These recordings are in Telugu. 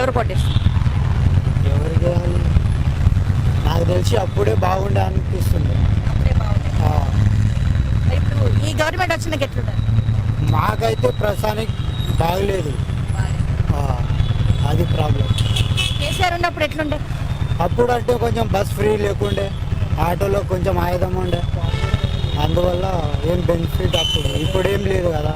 ఎవరు కొట్టేస్తారు? ఎవరికి నాకు తెలిసి అప్పుడే బాగుండే అనిపిస్తుంది. ఇప్పుడు ఈ గవర్నమెంట్ వచ్చినాక ఎట్లుంటారు? మాకైతే ప్రస్తుతానికి బాగలేదు. ఆ, అది ప్రాబ్లం. కేసీఆర్ ఉన్నప్పుడు ఎట్లుండే? అప్పుడు అంటే కొంచెం బస్ ఫ్రీ లేకుండే ఆటోలో కొంచెం ఆయుధం ఉండే. అందువల్ల ఏం బెనిఫిట్ అప్పుడు ఇప్పుడు ఏం లేదు కదా.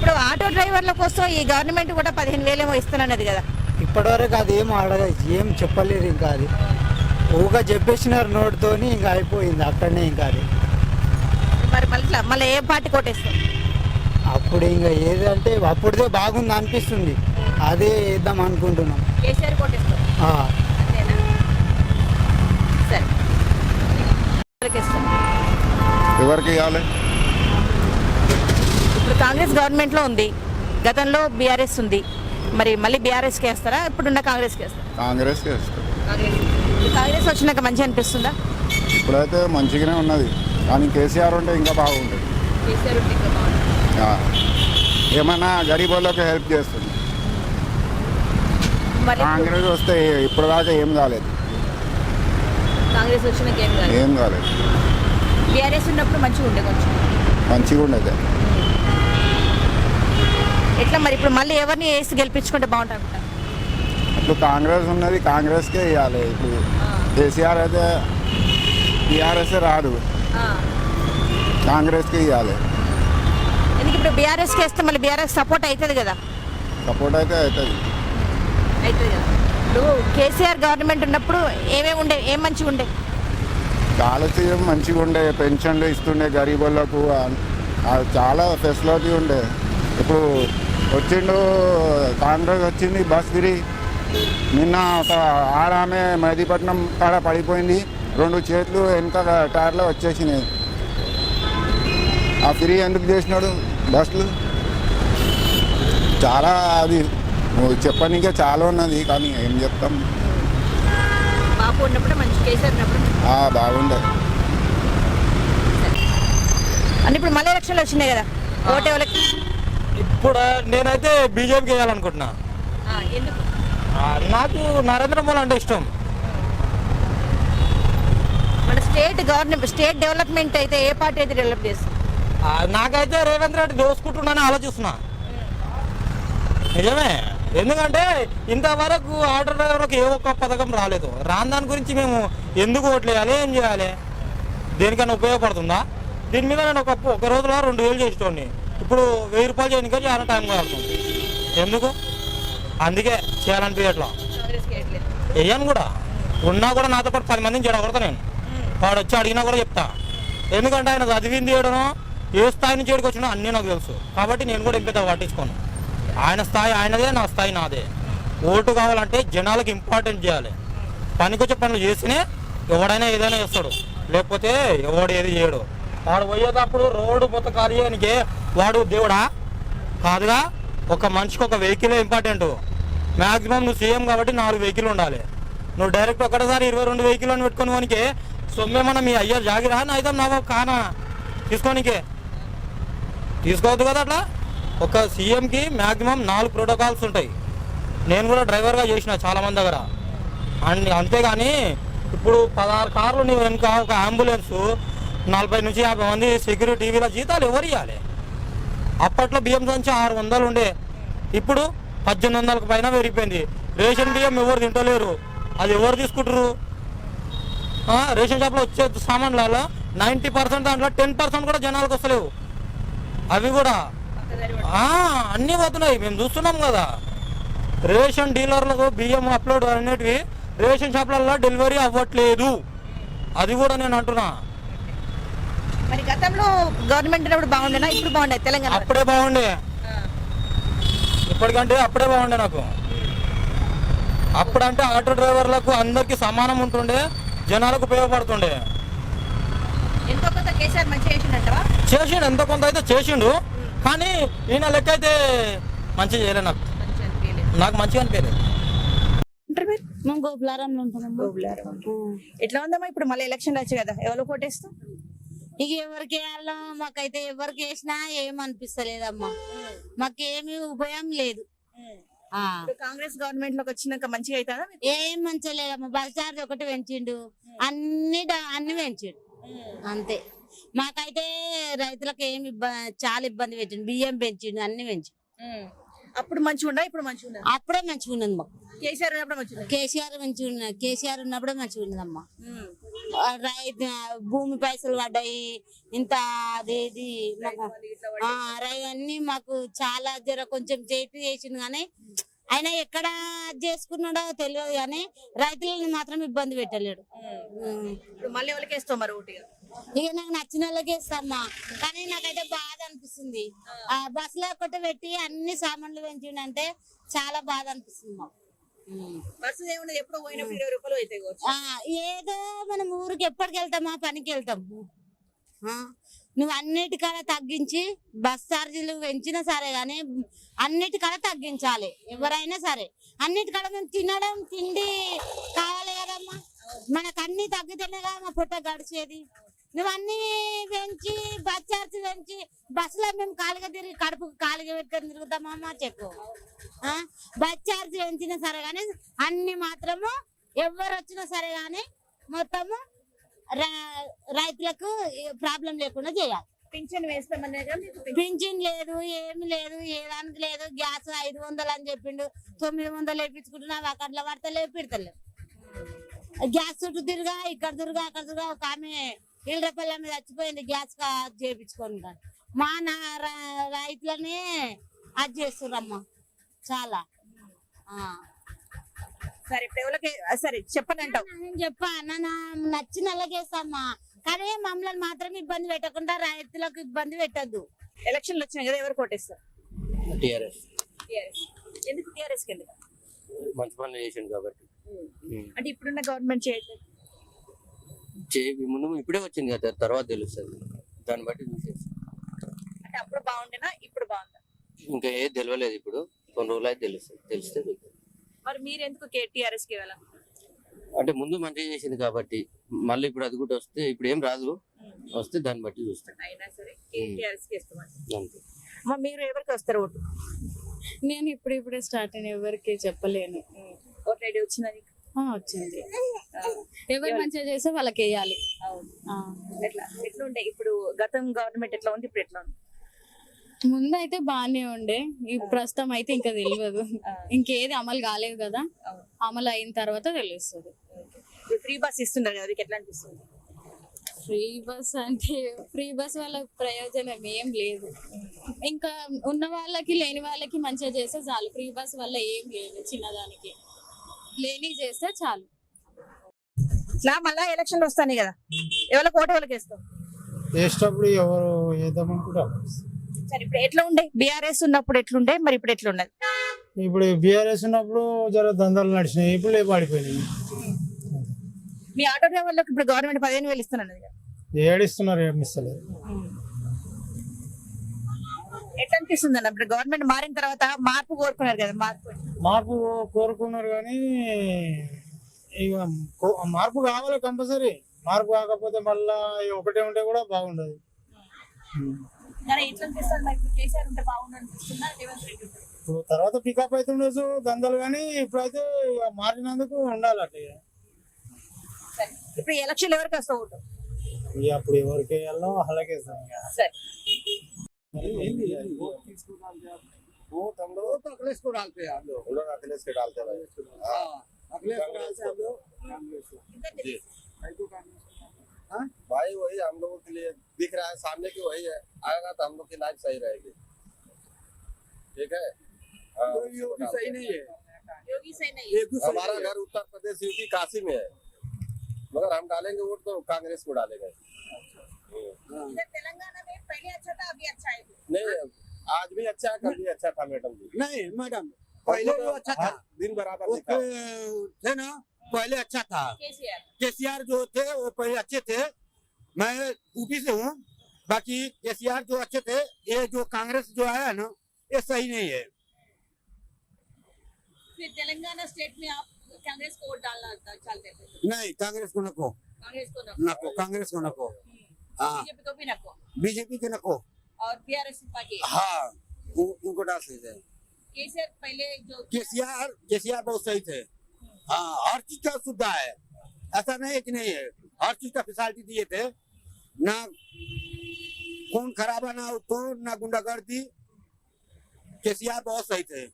ఇప్పుడు ఆటో డ్రైవర్ల కోసం ఈ గవర్నమెంట్ కూడా పదిహేను వేలేమో ఇస్తానన్నది కదా. ఇప్పటివరకు అది ఏం అడగ ఏం చెప్పలేదు ఇంకా అది. ఊగా చెప్పేసినారు నోటితోని ఇంకా అయిపోయింది అక్కడనే ఇంకా అది. మరి మళ్ళీ మళ్ళీ ఏ పార్టీ కొట్టేస్తాం అప్పుడు ఇంకా ఏదంటే అప్పుడుదే బాగుంది అనిపిస్తుంది. అదే వేద్దాం అనుకుంటున్నాం. కేసీఆర్ కొట్టేస్తాం? ఎవరికి ఇవ్వాలి? ఇప్పుడు కాంగ్రెస్ గవర్నమెంట్లో ఉంది. గతంలో బీఆర్ఎస్ ఉంది. మరి మళ్ళీ బీఆర్ఎస్కి వేస్తారా? ఇప్పుడున్న కాంగ్రెస్కి వేస్తారా? కాంగ్రెస్ కాంగ్రెస్ వచ్చినాక మంచి అనిపిస్తుందా? ఇప్పుడైతే మంచిగానే ఉన్నది. కానీ కేసీఆర్ ఉంటే ఇంకా బాగుంటుంది. ఏమన్నా గరీబ్ వాళ్ళకి హెల్ప్ చేస్తుంది. ఇప్పుడు కాంగ్రెస్ వస్తే ఇప్పటిదాకా ఏం కాలేదు. కాంగ్రెస్ వచ్చినాక ఏం కాదు ఏం కాలేదు. బీఆర్ఎస్ ఉన్నప్పుడు మంచిగా ఉండే కొంచెం. మంచిగా ఉండేది. ఎట్లా మరి ఇప్పుడు మళ్ళీ ఎవరిని వేసి గెలిపించుకుంటే బాగుంటుంది ఇప్పుడు కాంగ్రెస్ ఉన్నది కాంగ్రెస్కే ఇవ్వాలి ఇప్పుడు కేసీఆర్ అయితే టీఆర్ఎస్ రాదు. కాంగ్రెస్కి ఇవ్వాలి ఎందుకు ఇప్పుడు బీఆర్ఎస్కి వేస్తే మళ్ళీ బీఆర్ఎస్ సపోర్ట్ అవుతుంది కదా? సపోర్ట్ అయితే అవుతుంది. అవుతుంది కదా? ఇప్పుడు కేసీఆర్ గవర్నమెంట్ ఉన్నప్పుడు ఏమేమి ఉండే ఏం మంచిగా ఉండే? ఆలస్యం మంచిగా ఉండే పెన్షన్లు ఇస్తుండే గరీబ్ వాళ్ళకు ఆ- ఆ చాలా ఫెసిలిటీ ఉండే. ఇప్పుడు వచ్చిండు కాంగ్రెస్ వచ్చింది బస్ ఫ్రీ నిన్న ఒక ఆడామె మెహదీపట్నం కాడ పడిపోయింది. రెండు చేతులు వెనక టైర్లో వచ్చేసినాయి. ఆ ఫ్రీ ఎందుకు చేసినాడు బస్సులు? చాలా అది చెప్పనీకే చాలా ఉన్నది కానీ ఏం చెప్తాం? బాగుండే. అని ఇప్పుడు మళ్ళీ ఎలక్షన్లు వచ్చినాయి కదా. ఓటు ఎవరికి ఇప్పుడు నేనైతే బీజేపీకి వేయాలనుకుంటున్నా. నాకు నరేంద్ర మోడీ అంటే ఇష్టం. మన స్టేట్ గవర్నమెంట్ స్టేట్ డెవలప్మెంట్ అయితే ఏ పార్టీ అయితే డెవలప్ చేస్తుంది? నాకైతే రేవంత్ రెడ్డి దోసుకుంటున్నానని ఆలోచిస్తున్నా. నిజమే. ఎందుకంటే ఇంతవరకు ఆటో డ్రైవర్లకు ఏ ఒక్క పథకం రాలేదు. రాని దాని గురించి మేము ఎందుకు ఓట్లు వేయాలి ఏం చేయాలి? దేనికైనా ఉపయోగపడుతుందా? దీని మీద నేను ఒక ఒక రోజులో రెండు వేలు చేసేటోడిని. ఇప్పుడు వెయ్యి రూపాయలు చేయడానికి చాలా టైం పడుతుంది. ఎందుకు? అందుకే చేయాలనిపించట్లా వేయను కూడా. ఉన్నా కూడా నాతో పాటు పది మందిని చెడగొడతా నేను. వాడు వచ్చి అడిగినా కూడా చెప్తా. ఎందుకంటే ఆయన చదివింది చేయడనో ఏ స్థాయి నుంచి ఏడుకు వచ్చినా అన్నీ నాకు తెలుసు. కాబట్టి నేను కూడా ఇంత పట్టించుకోను ఆయన స్థాయి ఆయనదే నా స్థాయి నాదే. ఓటు కావాలంటే జనాలకు ఇంపార్టెంట్ చేయాలి. పనికొచ్చే పనులు చేసినే ఎవడైనా ఏదైనా చేస్తాడు. లేకపోతే ఎవడు ఏది చేయడు. వాడు పోయేటప్పుడు రోడ్డు మొత్తం వాడు దేవుడా? కాదుగా ఒక మనిషికి ఒక వెహికల్ ఇంపార్టెంట్. మాక్సిమం నువ్వు సీఎం కాబట్టి నాలుగు వెహికల్ ఉండాలి. నువ్వు డైరెక్ట్ ఒకటేసారి ఇరవై రెండు వెహికల్ అని పెట్టుకుని వానికి సొమ్మేమన్నా మీ అయ్యా జాగిరా? అయితే నా కానా? తీసుకోనికే. తీసుకోవద్దు కదా అట్లా? ఒక సీఎంకి మాక్సిమం నాలుగు ప్రోటోకాల్స్ ఉంటాయి. నేను కూడా డ్రైవర్గా చేసిన చాలామంది దగ్గర. అండ్ అంతేగాని ఇప్పుడు పదహారు కార్లు నీ వెనుక ఒక అంబులెన్సు నలభై నుంచి యాభై మంది సెక్యూరిటీ వీళ్ళ జీతాలు ఎవరు ఇవ్వాలి అప్పట్లో బియ్యం సంచి ఆరు వందలు ఉండే. ఇప్పుడు పద్దెనిమిది వందలకు పైన పెరిగిపోయింది. రేషన్ బియ్యం ఎవరు తింటలేరు. అది ఎవరు తీసుకుంటారు రేషన్ షాప్లో వచ్చే సామాన్లలో నైంటీ పర్సెంట్ దాంట్లో టెన్ పర్సెంట్ కూడా జనాలకు వస్తలేవు. అవి కూడా. అన్నీ పోతున్నాయి. మేము చూస్తున్నాం కదా. రేషన్ డీలర్లకు బియ్యం అప్లోడ్ అనేటివి రేషన్ షాప్లలో డెలివరీ అవ్వట్లేదు. అది కూడా నేను అంటున్నా. మరి గతంలో గవర్నమెంట్ ఉన్నప్పుడు బాగుండేనా? ఇప్పుడు బాగుండే తెలంగాణ అప్పుడే బాగుండే. ఇప్పటికంటే అప్పుడే బాగుండే నాకు. అప్పుడంటే ఆటో డ్రైవర్లకు అందరికి సమానం ఉంటుండే జనాలకు ఉపయోగపడుతుండే. ఎంతో కొంత కేసీఆర్ మంచిగా చేసిండంటవా? చేసిండు ఎంతో కొంత అయితే చేసిండు. కానీ ఈయన లెక్క అయితే మంచిగా చేయలే నాకు. నాకు మంచిగా అనిపించలేదు. మేము గోపులారంలో ఎట్లా ఉందమ్మా? ఇప్పుడు మళ్ళీ ఎలక్షన్లు వచ్చాయి కదా. ఎవరు కొట్టేస్తాం ఇక ఎవరికి వేయాలో మాకైతే ఎవరికి వేసినా ఏం అనిపిస్తలేదమ్మా. మాకేమీ ఉపయోగం లేదు. ఆ. కాంగ్రెస్ గవర్నమెంట్లోకి వచ్చినాక మంచిగా అవుతుందా? ఏం మంచిగా లేదమ్మా బస్ చార్జ్ ఒకటి పెంచిండు. అన్ని అన్ని పెంచిండు. అంతే. మాకైతే రైతులకు ఏమి చాలా ఇబ్బంది పెట్టిండు. బియ్యం పెంచిండు అన్ని పెంచిండు. ఉమ్. అప్పుడు మంచిగా ఉందా ఇప్పుడు మంచిగా ఉందా అప్పుడే మంచిగా ఉన్నది మాకు కేసీఆర్ ఉన్నప్పుడు మంచిగా? కేసీఆర్ మంచిగా ఉన్నది కేసీఆర్ ఉన్నప్పుడే మంచిగా ఉన్నదమ్మా రైతు భూమి పైసలు పడ్డాయి ఇంత ఆ, రై- అన్ని మాకు చాలా జర కొంచెం చేటు చేసిండు కానీ ఆయన ఎక్కడ చేసుకున్నాడో తెలియదు కానీ రైతులను మాత్రం ఇబ్బంది పెట్టలేడు. మళ్ళీ ఎవరికి మరి ఇక? నాకు నచ్చిన వాళ్ళకి ఇస్తామ్మా. కానీ నాకైతే బాధ అనిపిస్తుంది. ఆ. బస్సులో ఒకటి పెట్టి అన్ని సామాన్లు పెంచిండంటే చాలా బాధ అనిపిస్తుంది మాకు. బస్సు ఏమున్నది ఎప్పుడు పోయినప్పుడు ఇరవై రూపాయలు ఆ, ఏదో మనం ఊరికి ఎప్పటికి వెళ్తామా పనికి వెళ్తాం ఆ, నువ్వు అన్నిటికాడ తగ్గించి బస్ ఛార్జీలు పెంచినా సరే గానీ అన్నిటికాడ తగ్గించాలి ఎవరైనా సరే. అన్నిటికాడ మేము తినడం తిండి కావాలి కదమ్మా. మనకు అన్ని తగ్గితేనే కదా మా పుట్ట గడిచేది. నువ్వు అన్ని పెంచి బస్ ఛార్జ్ పెంచి బస్సులో మేము కాలుగా తిరిగి కడుపు కాలుగా పెట్టుకొని తిరుగుతామమ్మా చెప్పు? బస్ ఛార్జ్ పెంచినా సరే గానీ అన్ని మాత్రము ఎవరు వచ్చినా సరే గానీ మొత్తము రైతులకు ప్రాబ్లం లేకుండా చేయాలి. పింఛన్ వేస్తామనే పింఛన్? లేదు ఏమి లేదు ఏ దానికి లేదు గ్యాస్ ఐదు వందలు అని చెప్పిండు తొమ్మిది వందలు వేపించుకుంటున్నా అక్కడ పడతలేవు పెడతలేవు గ్యాస్ చుట్టూ తిరుగా ఇక్కడ తిరుగా అక్కడ తిరుగా ఒక ఆమె ఇళ్ళపల్లి మీద చచ్చిపోయింది గ్యాస్ కానీ. మా నా రైతులనే అది చేస్తుర్రమ్మా చాలా. ఆ. సరే ఇప్పుడు ఎవరికి సరే చెప్పని అంటావు. నేను చెప్పా అన్న నా నచ్చిన అలాగేస్తామ్మా కానీ మమ్మల్ని మాత్రం ఇబ్బంది పెట్టకుండా రైతులకు ఇబ్బంది పెట్టద్దు. ఎలక్షన్లు వచ్చినాయి కదా ఎవరు టిఆర్ఎస్. టీఆర్ఎస్. ఎందుకు టీఆర్ఎస్కి మంచి పనులు చేసిండు కాబట్టి. అంటే ఇప్పుడున్న గవర్నమెంట్ చేయట్లేదు. చేయి ముందు ఇప్పుడే వచ్చింది కదా తర్వాత తెలుస్తుంది. దాన్ని బట్టి చూసేసి. అంటే అప్పుడు బాగుండేనా ఇప్పుడు బాగుందా? ఇంకా ఏది తెలియలేదు ఇప్పుడు. కొన్ని రోజులు అయితే తెలుస్తుంది తెలిస్తే. మరి మీరు ఎందుకు టీఆర్ఎస్కి వెళ్ళాలి అంటే ముందు మంచిగా చేసింది కాబట్టి మళ్ళీ ఇప్పుడు అది కూడా వస్తే ఇప్పుడు ఏం రాదు. వస్తే దాన్ని బట్టి చూస్తాం. అయినా సరే టీఆర్ఎస్కి ఇస్తామని అంతే. అమ్మ, మీరు ఎవరికి వస్తారు ఓటు? నేను ఇప్పుడు ఇప్పుడే స్టార్ట్ అయిన ఎవరికి చెప్పలేను. ఓట్ ఐడి ఆ, వచ్చింది. ఎవరు మంచిగా చేస్తే వాళ్ళకి వేయాలి. ఎట్లా ఎట్లా? ఉండే ఇప్పుడు గతం గవర్నమెంట్ ఎట్లా ఉంది? ఇప్పుడు ఎట్లా ఉంది? ముందైతే బాగానే ఉండే. ఈ ప్రస్తుతం అయితే ఇంకా తెలియదు ఇంకేది అమలు కాలేదు కదా. అమలు అయిన తర్వాత తెలుస్తుంది. ఫ్రీ బస్ ఇస్తున్నారు మీకు ఎట్లా అనిపిస్తుంది? ఫ్రీ బస్ అంటే ఫ్రీ బస్ వల్ల ప్రయోజనం ఏం లేదు. ఇంకా ఉన్న వాళ్ళకి లేని వాళ్ళకి మంచిగా చేస్తే చాలు. ఫ్రీ బస్ వల్ల ఏం లేదు చిన్నదానికి. లేని చేస్తే చాలు. ఇట్లా మళ్ళా ఎలక్షన్లు వస్తాయి కదా. ఎవరికి ఓటు ఎవరికి వేస్తాం వేసేటప్పుడు ఎవరు వేద్దామనుకుంటారు సరే ఇప్పుడు ఎట్లా ఉండే? బీఆర్ఎస్ ఉన్నప్పుడు ఎట్లుండే? మరి ఇప్పుడు ఎట్లున్నది? ఇప్పుడు బీఆర్ఎస్ ఉన్నప్పుడు జర దందాలు నడిచినాయి. ఇప్పుడు లేవు పడిపోయినాయి మీ ఆటో డ్రైవర్లకు ఇప్పుడు గవర్నమెంట్ పదిహేను వేలు ఇస్తున్నది కదా. ఏడిస్తున్నారు ఏమి ఇస్తలేదు ఎట్లా అనిపిస్తుంది అన్న ఇప్పుడు గవర్నమెంట్ మారిన తర్వాత మార్పు కోరుకున్నారు కదా మార్పు. మార్పు కోరుకున్నారు కానీ ఇక కో- మార్పు కావాలి కంపల్సరీ. మార్పు కాకపోతే మళ్ళా ఇక ఒకటే ఉంటే కూడా బాగుండదు. కానీ ఎట్లా అనిపిస్తుంది మరి? ఇప్పుడు కేసీఆర్ ఉంటే బాగుండు అనిపిస్తుందా రేవంత్ రెడ్డి ఉంటే? ఇప్పుడు తర్వాత పికప్ అవుతుండొచ్చు దందాలు కానీ ఇప్పుడైతే ఇక మారినందుకు ఉండాలి అట్లా ఇక. సరే. ఇప్పుడు ఎలక్షన్ ఎవరికి వస్తావు ఓటు? ఇక అప్పుడు ఎవరికి వెళ్ళాం అలాగే ఇక. సరే. वोट हम लोग तो अखिलेश को डालते हैं हम लोग हम लोग अखिलेश के डालते हैं हाँ अखिलेश को डालते हम लोग हाँ? भाई वही हम लोगों के लिए दिख रहा है। सामने की वही है। आएगा तो हम लोग की लाइफ सही रहेगी। ठीक है? हाँ, उसी को डालते हैं। योगी सही नहीं हमारा घर उत्तर प्रदेश यूपी काशी में है। मगर हम डालेंगे वोट तो कांग्रेस को डालेंगे। इधर तेलंगाना में पहले अच्छा था अभी अच्छा है। नहीं आज भी अच्छा कल भी अच्छा था मैडम जी। नहीं मैडम पहले जो अच्छा था। दिन बराबर थे ना पहले अच्छा था। केसीआर। केसीआर जो थे वो पहले अच्छे थे। मैं यूपी से हूँ बाकी केसीआर जो अच्छे थे ये जो कांग्रेस जो आया है ना ये सही नहीं है। फिर तेलंगाना स्टेट में आप कांग्रेस को वोट डालना था चलते थे? नहीं कांग्रेस को नको कांग्रेस को ना नको कांग्रेस को नको हाँ। बीजेपी को भी नको बीजेपी के नको और बीआरएस पार्टी। हाँ उनको डाल सकते केसीआर पहले जो केसीआर केसीआर बहुत सही थे। हाँ हर चीज़ का सुविधा है। ऐसा नहीं है कि नहीं है। हर चीज़ का फैसिलिटी दिए थे। ना खून खराबा ना खून ना गुंडागर्दी। केसीआर बहुत सही थे।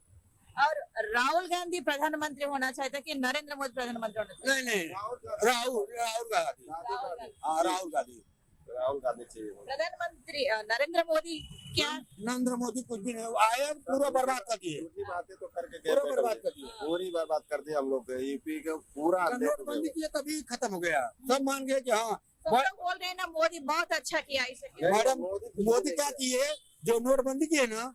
और राहुल गांधी प्रधानमंत्री होना चाहिए था कि नरेंद्र मोदी प्रधानमंत्री होना चाहिए? नहीं नहीं। राहुल राहुल गांधी। हाँ राहुल गांधी। राहुल गांधी चाहिए प्रधानमंत्री नरेंद्र मोदी क्या? नरेंद्र मोदी कुछ भी नहीं आया पूरा बर्बाद कर दिए। बातें तो करके पूरा बर्बाद कर दिए। पूरी बर्बाद कर दिए हम लोग यूपी के पूरा नोटबंदी किया तभी खत्म हो गया। सब मान गए की हाँ बोल रहे ना मोदी बहुत अच्छा किया इसे। मैडम मोदी क्या किए? जो नोटबंदी किए ना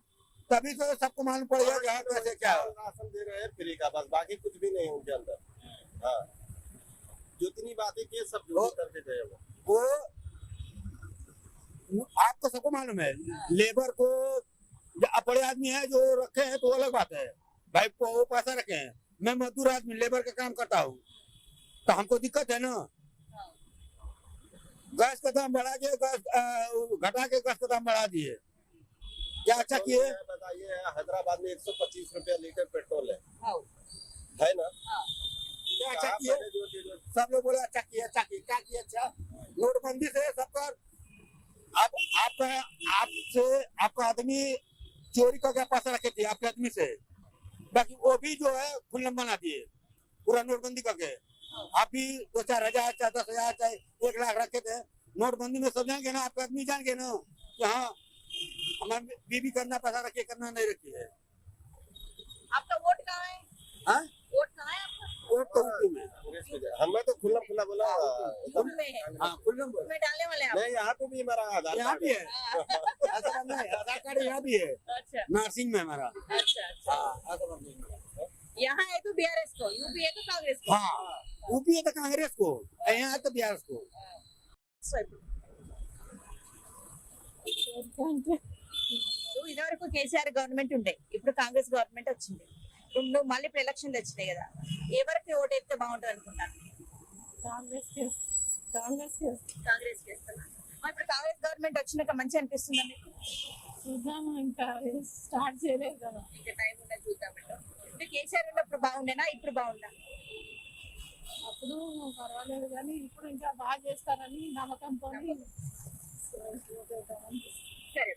तभी तो सबको मालूम पड़ गया हाँ, क्या राशन दे रहे हैं फ्री का बस बाकी कुछ भी नहीं उनके अंदर। हाँ। जितनी बातें किए सब करके गए वो आपको सबको मालूम है लेबर को जो अपने आदमी है जो रखे हैं तो अलग बात है। भाई को वो पैसा रखे हैं। मैं मजदूर आदमी लेबर का काम करता हूँ। तो हमको दिक्कत है ना? गैस का दाम बढ़ा के गैस घटा के गैस का दाम बढ़ा दिए। क्या अच्छा किए? बताइए हैदराबाद में 125 रुपया लीटर पेट्रोल है। हाँ, है ना? क्या अच्छा किए? सब लोग बोले अच्छा किया अच्छा किए क्या किया अच्छा। नोटबंदी से सबका आप आपका आपसे आपका आदमी चोरी करके पैसा रखे थे आपके आदमी से। बाकी वो भी जो है खुल्लम बना दिए पूरा नोटबंदी करके। आप भी दो चार हज़ार चाहे दस हज़ार चाहे एक लाख रखे थे नोटबंदी में सब जाएँगे ना आपका आदमी जाएँगे ना। कि हाँ हमारे बीबी करना पैसा रखे करना नहीं रखी है। आपका वोट कहाँ है? हाँ? वोट कहाँ है आपका वोट तो ऊपी में कांग्रेस में गया। हमें तो खुला खुला बोला एकदम में है हाँ खुल्लम बोला। में डालने वाले हैं आप नहीं यहाँ पे भी हमारा आधार यहाँ कार्ड भी है ऐसा बात नहीं आधार कार्ड यहाँ भी है अच्छा नर्सिंग में हमारा अच्छा अच्छा हाँ ऐसा बात नहीं है। यहाँ है तो बीआरएस को यूपी है तो कांग्रेस को हाँ यूपी है तो कांग्रेस को यहाँ है तो बिहार को నువ్వు ఇదివరకు కేసీఆర్ గవర్నమెంట్ ఉండే ఇప్పుడు కాంగ్రెస్ గవర్నమెంట్ వచ్చింది ఇప్పుడు నువ్వు మళ్ళీ ఇప్పుడు ఎలక్షన్లు వచ్చినాయి కదా. ఎవరికి ఓటు వేస్తే బాగుంటుంది అనుకుంటాను కాంగ్రెస్ కాంగ్రెస్ కాంగ్రెస్ చేస్తున్నా ఇప్పుడు కాంగ్రెస్ గవర్నమెంట్ వచ్చినాక మంచి అనిపిస్తుందా మీకు? చూద్దాం ఇంకా స్టార్ట్ చేయలేదు కదా. ఇంకా టైం ఉన్నది చూద్దామంట అంటే కేసీఆర్ ఉన్నప్పుడు బాగుండేనా? ఇప్పుడు బాగుందా? అప్పుడు పర్వాలేదు కానీ ఇప్పుడు ఇంకా బాగా చేస్తారని నమ్మకంతో సరే.